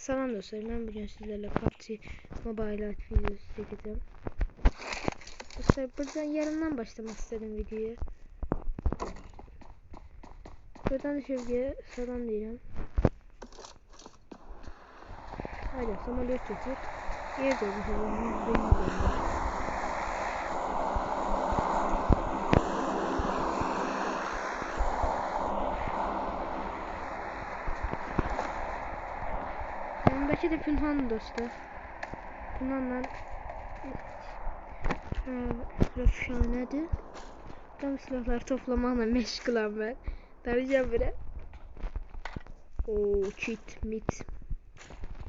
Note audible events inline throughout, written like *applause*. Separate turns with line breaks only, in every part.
Salam dostlar, ben bugün sizlerle PUBG Mobile videosu çekeceğim. Dostlar buradan yarından başlamak istedim videoya. Buradan da Şevki'ye salam diyeceğim. Haydi samolyot çekip yer dönüş Yanındaki de Pünhan dostlar. Pünhanlar Röfşanedir. Tam silahları toplamakla meşgulam ben. Darayacağım bire. Oo, cheat, mit.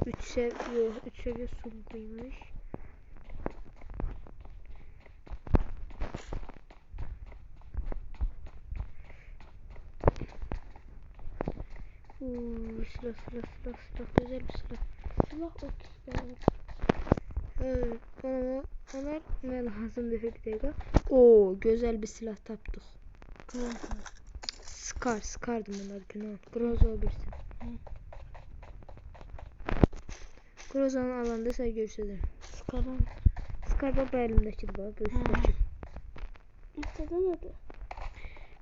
3 seviye, 3 seviye sumbuymuş. Oo, silah, silah, silah, silah, güzel bir silah. Silah 30 tane. Evet, bana onlar ne lazım bir dakika. Oo, güzel bir silah taptık. Scar, Scar'dım bunlar günah. Groza birisi. Groza'nın alanda sen görsələr.
Sıkarım.
Scar baba elimdəkidir baba, bu üstdəki.
İstedi nedir?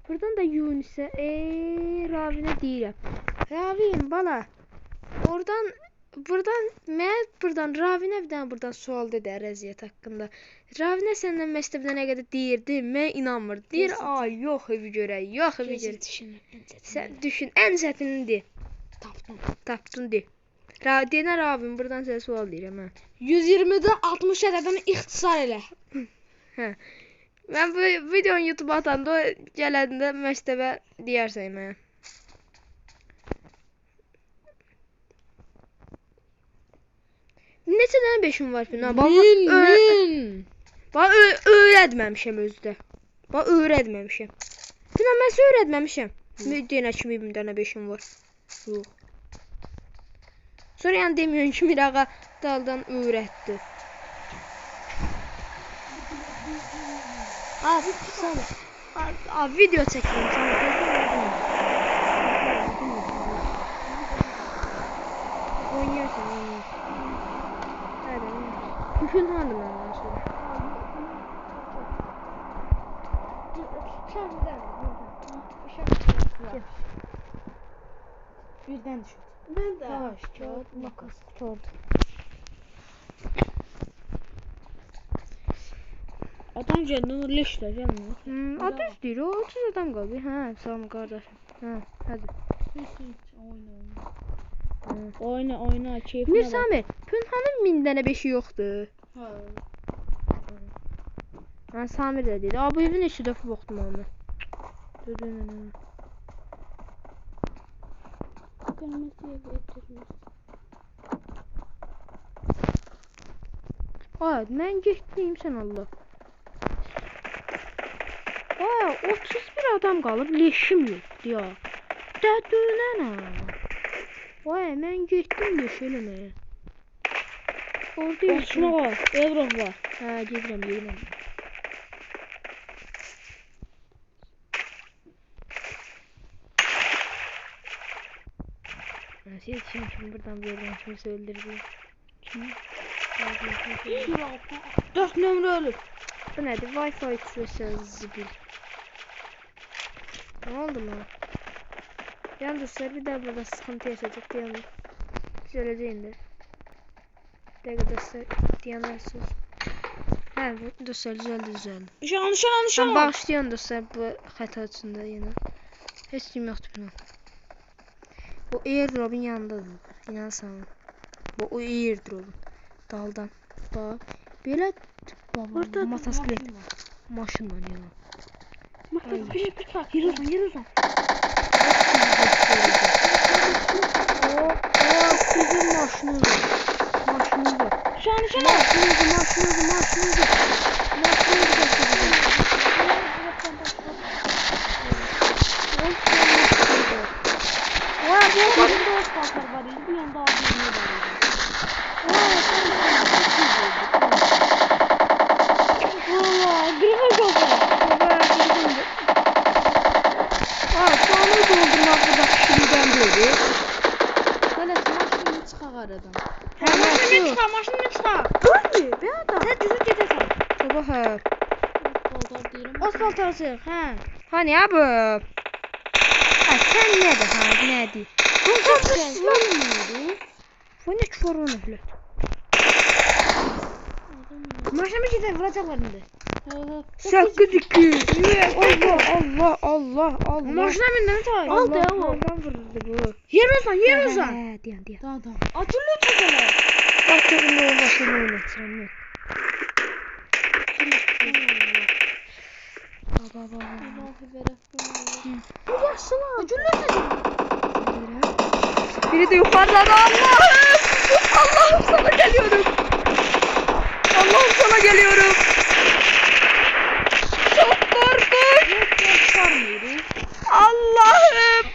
Buradan da Yunisə, eee, Ravinə deyirəm. Ravin, bala. Oradan Buradan mən buradan Ravinə bir dənə buradan sual dedi əraziyyət haqqında. Ravinə səndən məktəbdə nə qədər deyirdi, mən inanmırdım. Deyir. "Ay, yox evi görək, yox evi görək." Sən düşün, ən çətinini de.
tapdım.
Tapdın de. Ra denə Ravin, buradan sənə sual deyirəm hə.
120'den 60 ədədini ixtisar elə.
Hə. Mən bu videonu YouTube atanda o gələndə məktəbə deyərsən mənə. Neçə dənə beşim var Fina? Bax,
Min, min.
bax öyrətməmişəm özdə. Bax öyrətməmişəm. Fina mən sən öyrətməmişəm. Dənə kimi bir dənə beşim var. Yox. Sonra yəni demiyorsun ki, Mirağa daldan öyrətdi.
Abi sen.
A, a video çekiyorum sana. Oynuyorsun, oynuyorsun. Oynuyorsun. Küfürlandım ondan sonra.
Birden düşürdü. Ben de.
Taş, kağıt, makas. Tutardı.
Adam geldi leşler gelmiyor.
Hmm, adı üstüyür, o 30 adam qaldı. Hə, ol qardaşım. Hə, hadi.
Oyna oyna. Oyna keyfine
Mir
bak.
Samir, Pünhanın 1000 dənə beşi yoxdur.
Ha.
Hə, Samir də dedi. Aa, bu evin içi də boxdum onu. Dur, dur, dur, dur.
Gelmesiye getirmiş.
Ay, mən getdim sən Allah. Ay, 31 adam qalıb, leşim yoxdur ya. Dədünənə. Vay, mən getdim leş. Orada
Osman
yaşım.
var. Evrof var.
Hə, gedirəm, gedirəm. Ha, Siz şimdi buradan bir yerden kimse öldürdü. Kim?
Dört numara ölür.
Bu nedir? Wi-Fi sözü bir. Ne oldu mu? Yalnız bir daha burada sıkıntı yaşayacak diyorum. Söyleyeceğinde. Bir Diyanlar söz. Hə, dostlar düzəldi, düzəldi.
Nişan nişan
Mən
nişan.
bağışlayıyorum dostlar bu xəta üçün də yenə. Heç kim yoxdur buna. Bu airdrop'un yanındadır. İnansan. Bu o airdrop'un. Daldan. Bax. Belə Orada motosiklet. maşınla yana.
Maktab bir bir bak. Yürü yürü.
O, o sizin maşınınız. Maşınınız.
Nişan nişan.
Maşınınız, maşınınız, maşınınız. Maşınınız götürün. Vay bu
Benim de o kalkar var. Bir yanda abi yürüyor var. Valla gırgır kalkar.
Aa, sonra doldurmak burada şimdiden böyle.
Böyle maşını çıxaq aradan.
Hə, maşın
çıxaq, maşını çıxaq.
Öldü, be adam.
Sən düzüb gedəsən.
Baba hə.
Paltar deyirəm.
Asfalt arası, hə. Hani abi? Ha sen ne de ha ne di? Bu
Görmüyordu.
Bu ne çorun öyle?
Maşını gidelim vuracaklar indi. Evet.
Sakız iki. Allah Allah Allah Allah.
Maşına bindin tay.
Allah Allah'dan vurdu bu.
Yer olsan, yer olsan.
He diyan diyan.
Tamam tamam. Atılıyor çakalar.
Bak dedim ne olmasın ne oynatacağım yok. Baba baba.
Bu yaşlılar. Atılıyor
Biri de yukarıda da Allah'ım. Allah'ım sana geliyorum. Allah'ım sana geliyorum. Çok korkunç. Allah'ım.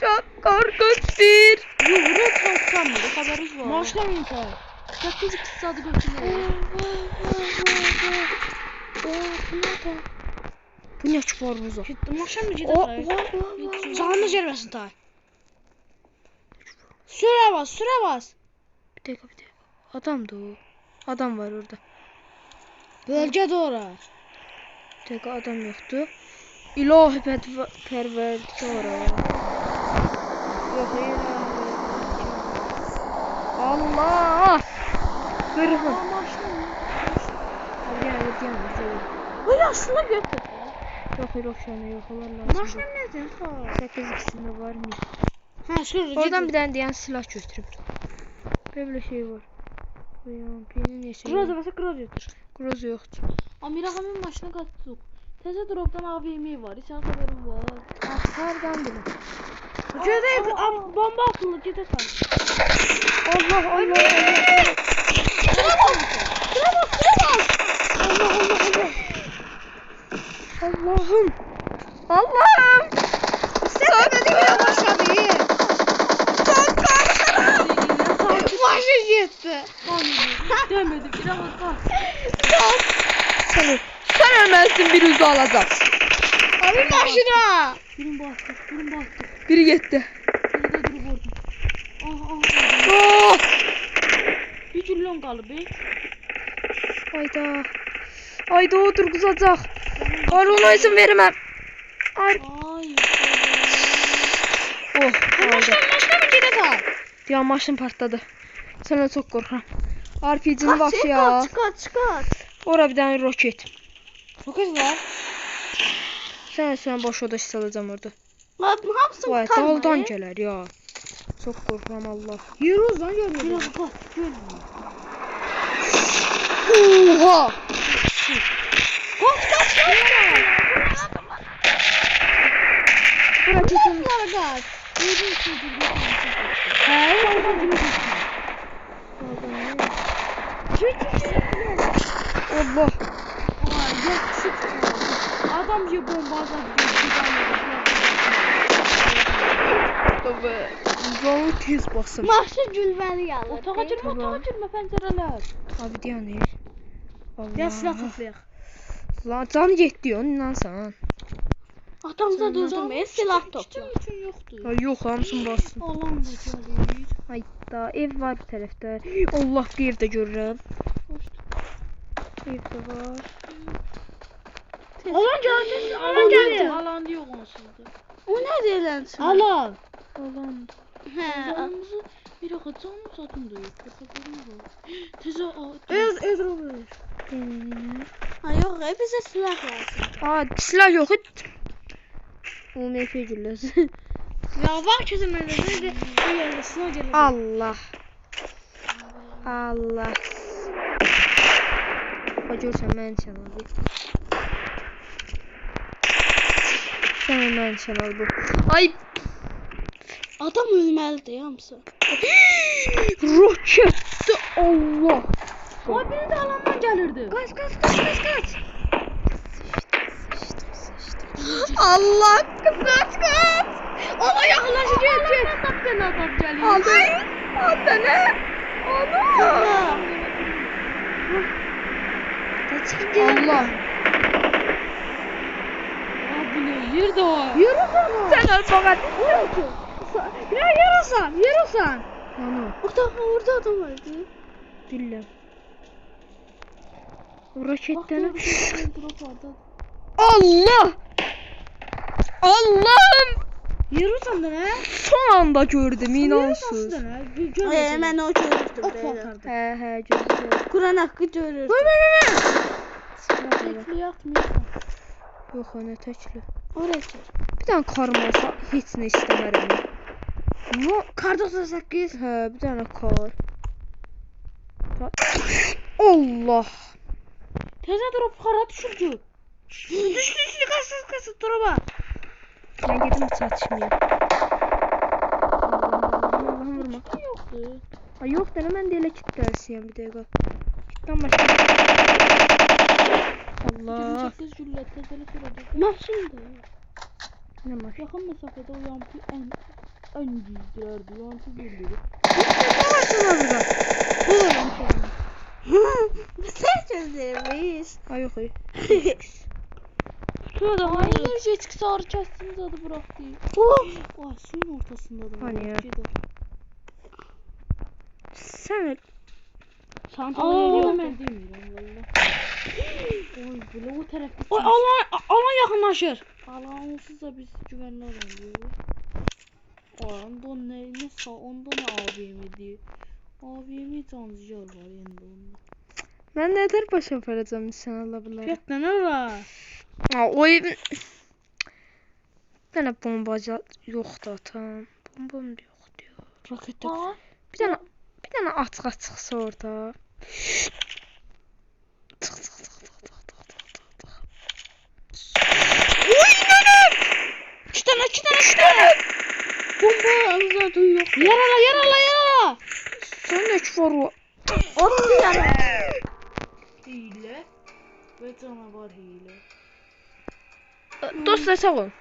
Çok korkunç bir.
Yuvru kalkamıyor. Haberiniz var. Maşına bindin tay. 8 2 saat götürüyor.
Bu ne çuvar buza?
Gittim maşına mı gidelim? Sağını cermesin tay. Süre bas, süre bas.
Bir dakika bir dakika. Adam da o. Adam var orada.
Bölge doğru.
Bir dakika adam yoktu. İlahi ya. Yok ilahi. Allah! Kırhın. Gel gel gel.
Bu yaşlı götür.
Yok yok an yok. Allah lazım.
Maşına ne tay?
8 ikisinde var mı?
Ha şurada.
Oradan bir tane diyen silah götürüp. Böyle şey var. Uyan, peynir ne şey?
Kroza basa kroza götür.
Groz yoktu.
Amir ağamın maşına qaçdıq. Təzə dropdan ağ yemeği var. Sən xəbərin var.
Hardan bilin?
Gödə bomba bak. Şuna bak.
Allah Allah Allah. Allah'ım. Allah'ım.
Sen de bile başladı.
Çok korkuyorum.
Başı gitti. Demedi. Bir ama bak.
Çok. Sen, sen ölmezsin bir yüzü alacağım.
Abi maşına. Birim bastı. Birim bastı.
Biri gitti.
Biri de durub orada. Ah ah.
Oh.
Güllon qalıb. be.
Hayda. Hayda o durguzacak. Var ona izin vermem. Ay. Oh.
Gedəsən?
Ya maşın partladı. Sana çok korkuyorum. RPG'ni bak ya.
kaç kaç.
Ora bir tane roket.
Kız var.
Sen sen boş oda salacağım orada.
Lan ne yapsın
Vay daldan gelir ya. Çok korkuyorum Allah.
Yürü uzan görmüyor. Biraz kaç görmüyor.
Oha.
Kaç kaç kaç.
Bırak.
Bunlara kaç. Yürü çocuğu.
He. Allah.
Ay yakışık. Adam gibi bomba atar.
Tabii. Canı tez basım.
Mahşer gülməli gəlir.
Otağa girmə, otağa girmə pəncərələr.
Abi diyanı. Allah.
Gəl silah toplayaq.
Lan can getdi ondan sen.
Atamıza döndürməyə silah topla.
üçün yoxdur.
Ay yok hamısını bassın.
Alan da gəlir.
Hayda ev var bu tarafta. Allah bir evde görürüm. Evde var.
Alan gəlir. Alan gəlir. Alan yox onsuz da.
O nə deyilənsin?
Alan.
Alan.
Hə.
Canımızı bir axa canım satın da yox. Xəbərim var. Tezə
Öz öz olur.
Hmm.
Ha yox, e, bizə silah lazım.
Aa silah yok hiç. UMP gülləsi.
Ya var kəsəməndə də gəlir, silah gəlir.
Allah. Allah. Bak görsən mən nişan aldı. Sən mən nişan al bu. Ay
Adam ölməlidir hamısı.
roketdi Allah.
Ay biri də alandan gəlirdi.
Kaç kaç kaç kaç kaç. *gasps* Allah kız kaç kaç.
Ona yaxınlaşacaq. Tapdan adam gəlir.
Aldı. Aldı ne? Allah. Allah.
Aa bu nə yerdə o?
Yürü sana. Sen öl bana.
Ya yarısan, yarısan.
Ana.
Orada orada adam vardı. Drop vardı.
Allah! Allah'ım!
Yürü sandın ha?
Son anda gördüm inansız.
Ee, mən o görürdüm.
Ok
belə.
bakardı.
He he gördüm.
Quran haqqı görürdüm.
Tekliye atmıyorsan.
Yok ana tekli.
Oraya çək.
Bir tane karım olsa hiç ne istemerim. No,
Kar 98.
he bir tane kar. Ka- Allah!
Teze drop kara düşürdü. Düştü düştü kasıt kasıt drop'a.
Ben. Allah'ım vurma.
Yoktu.
Ay yok dene ben de ele kilitlersin bir dakika. Kilitten başka. Allah.
28 jüllet tezeli sürede.
Maşındır.
Ne var?
Yakın mesafede o yampı en en gizlerdi. Yampı geliyordu.
Ne var sana burada?
Bu da hayır. Jet ski sarı kestiğimiz adı bıraktı. Vay suyun ortasında da.
Hani ya? Sen
demiyorum valla. Oy böyle o tarafta. Oy alan, alan yakınlaşır. Alan olsuzsa biz güvenli alan diyor. Onda ne, ne sağ, onda ne AVM diyor. AVM cancıcar var yanında onda.
ben ne eder başa aparacağım sen Allah bilir.
Fiyatla ne var?
Ha, o evin... Bir tane bombacı yoktu atam. Bombam yok diyor.
Roket
Aa.
Bir tane bir tane açıq açıqsa orada. Çıx çıx çıx çıx çıx çıx çıx çıx. Oy inanın!
İki tane iki tane iki tane.
Bomba zaten yok.
Yarala yarala yarala.
Sen var o?
Orada yana.
Hile. Ve canavar hile.
Dostlar sağ olun.